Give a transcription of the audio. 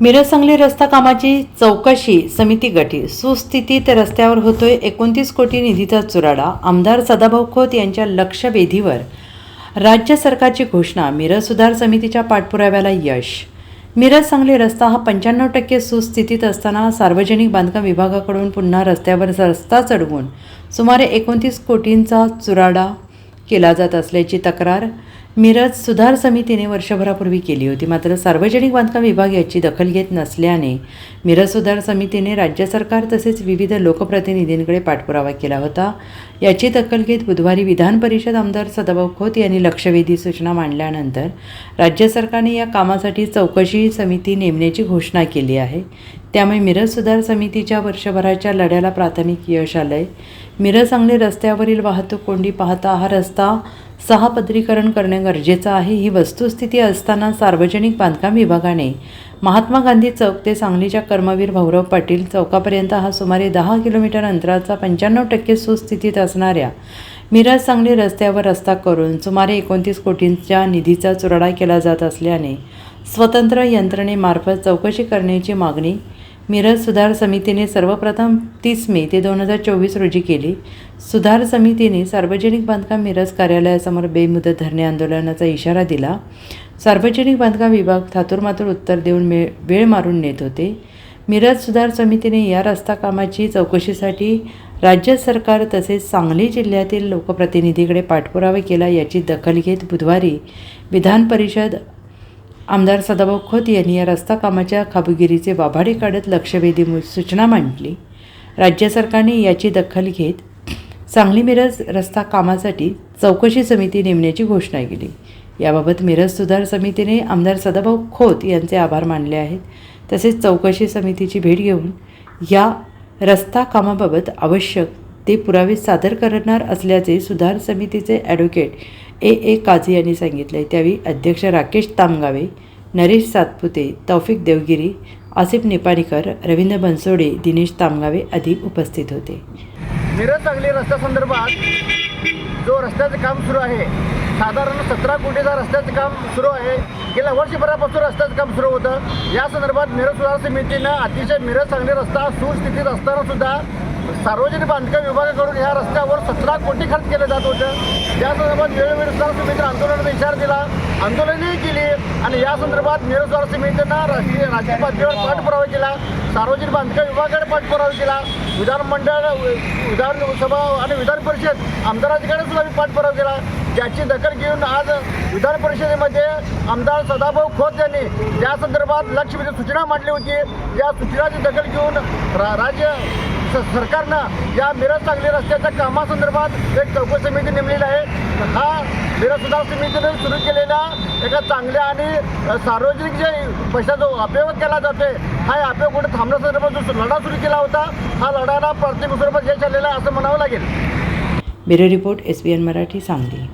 मिरज सांगली रस्ता कामाची चौकशी समिती गठीत. सुस्थितीत रस्त्यावर होतोय एकोणतीस कोटी निधीचा चुराडा. आमदार सदाभाऊ खोत यांच्या लक्षवेधीवर राज्य सरकारची घोषणा. मिरज सुधार समितीच्या पाठपुराव्याला यश. मिरज सांगली रस्ता हा पंच्याण्णव टक्के सुस्थितीत असताना सार्वजनिक बांधकाम विभागाकडून पुन्हा रस्त्यावर रस्ता चढवून सुमारे एकोणतीस कोटींचा चुराडा केला जात असल्याची तक्रार मिरज सुधार समितीने वर्षभरापूर्वी केली होती. मात्र सार्वजनिक बांधकाम विभाग याची दखल घेत नसल्याने मिरज सुधार समितीने राज्य सरकार तसेच विविध लोकप्रतिनिधींकडे पाठपुरावा केला होता. याची दखल घेत बुधवारी विधान परिषद आमदार सदाभाऊ खोत यांनी लक्षवेधी सूचना मांडल्यानंतर राज्य सरकारने या कामासाठी चौकशी समिती नेमण्याची घोषणा केली आहे. त्यामुळे मिरज सुधार समितीच्या वर्षभराच्या लढ्याला प्राथमिक यश आलंय. मिरज सांगली रस्त्यावरील वाहतूक कोंडी पाहता हा रस्ता सहा पदरीकरण करणे गरजेचं आहे. ही वस्तुस्थिती असताना सार्वजनिक बांधकाम विभागाने महात्मा गांधी चौक ते सांगलीच्या कर्मवीर भाऊराव पाटील चौकापर्यंत हा सुमारे दहा किलोमीटर अंतराचा पंच्याण्णव टक्के सुस्थितीत असणाऱ्या मिरज सांगली रस्त्यावर रस्ता करून सुमारे एकोणतीस कोटींच्या निधीचा चुराडा केला जात असल्याने स्वतंत्र यंत्रणेमार्फत चौकशी करण्याची मागणी मिरज सुधार समितीने सर्वप्रथम तीस मे ते दोन हजार चोवीस रोजी केली. सुधार समितीने सार्वजनिक बांधकाम मिरज कार्यालयासमोर बेमुदत धरणे आंदोलनाचा इशारा दिला. सार्वजनिक बांधकाम विभाग थातुरमातुर उत्तर देऊन मे वेळ मारून नेत होते. मिरज सुधार समितीने या रस्ता कामाची चौकशीसाठी राज्य सरकार तसेच सांगली जिल्ह्यातील लोकप्रतिनिधीकडे पाठपुरावा केला याची दखल घेत बुधवारी विधान परिषद आमदार सदाभाऊ खोत यांनी या रस्ता कामाच्या खाबगिरीचे वाभाडे काढत लक्षवेधी सूचना मांडली. राज्य सरकारने याची दखल घेत सांगली मिरज रस्ता कामासाठी चौकशी समिती नेमण्याची घोषणा केली. याबाबत मिरज सुधार समितीने आमदार सदाभाऊ खोत यांचे आभार मानले आहेत. तसेच चौकशी समितीची भेट घेऊन या रस्ता कामाबाबत आवश्यक ते पुरावे सादर करणार असल्याचे सुधार समितीचे ॲडव्होकेट ए. ए. काझी यांनी सांगितले त्यावेळी अध्यक्ष राकेश तामगावे नरेश सातपुते तौफिक देवगिरी आसिफ निपाणीकर रवींद्र बनसोडे दिनेश तामगावे आदी उपस्थित होते. मिरज सांगली रस्त्यासंदर्भात जो रस्त्याचं काम सुरू आहे साधारण सतरा कोटीचा रस्त्याचं काम सुरू आहे. गेल्या वर्षभरापासून रस्त्याचं काम सुरू होतं. या संदर्भात मिरज सुधार समितीनं अतिशय मिरज सांगली रस्ता सुस्थितीत असताना सुद्धा सार्वजनिक बांधकाम विभागाकडून या रस्त्यावर सतरा कोटी खर्च केलं जात होतं. त्या संदर्भात वेळोवेळी सुधार आंदोलनाचा इशारा दिला आंदोलनही केली. आणि या संदर्भात मिरज सुधार समितीनं राष्ट्रीय राज्य पातळीवर पाठपुरावा केला. सार्वजनिक बांधकाम विभागाकडे पाठपुरावा केला. विधानमंडळ विधानसभा आणि विधान परिषद आमदारांकडे सुद्धा पाठपुरावा केला. ज्याची दखल घेऊन आज विधान परिषदेमध्ये आमदार सदाभाऊ खोत यांनी या संदर्भात लक्षवेधी सूचना मांडली होती. या सूचनाची दखल घेऊन रा राज्य सरकारनं या मिरज सांगली रस्त्याच्या कामासंदर्भात एक चौकशी समिती नेमलेली आहे. हा मिरज सुधार समितीने सुरू केलेल्या एका चांगल्या आणि सार्वजनिक जे पैसा जो अपयोग केला जातोय हा अपयोग कुठे थांबण्यासंदर्भात जो लढा सुरू केला होता हा लढाला प्रत्येक स्वरूपात यश आलेला आहे असं म्हणावं लागेल. Bureau report S B N Marathi Sangli.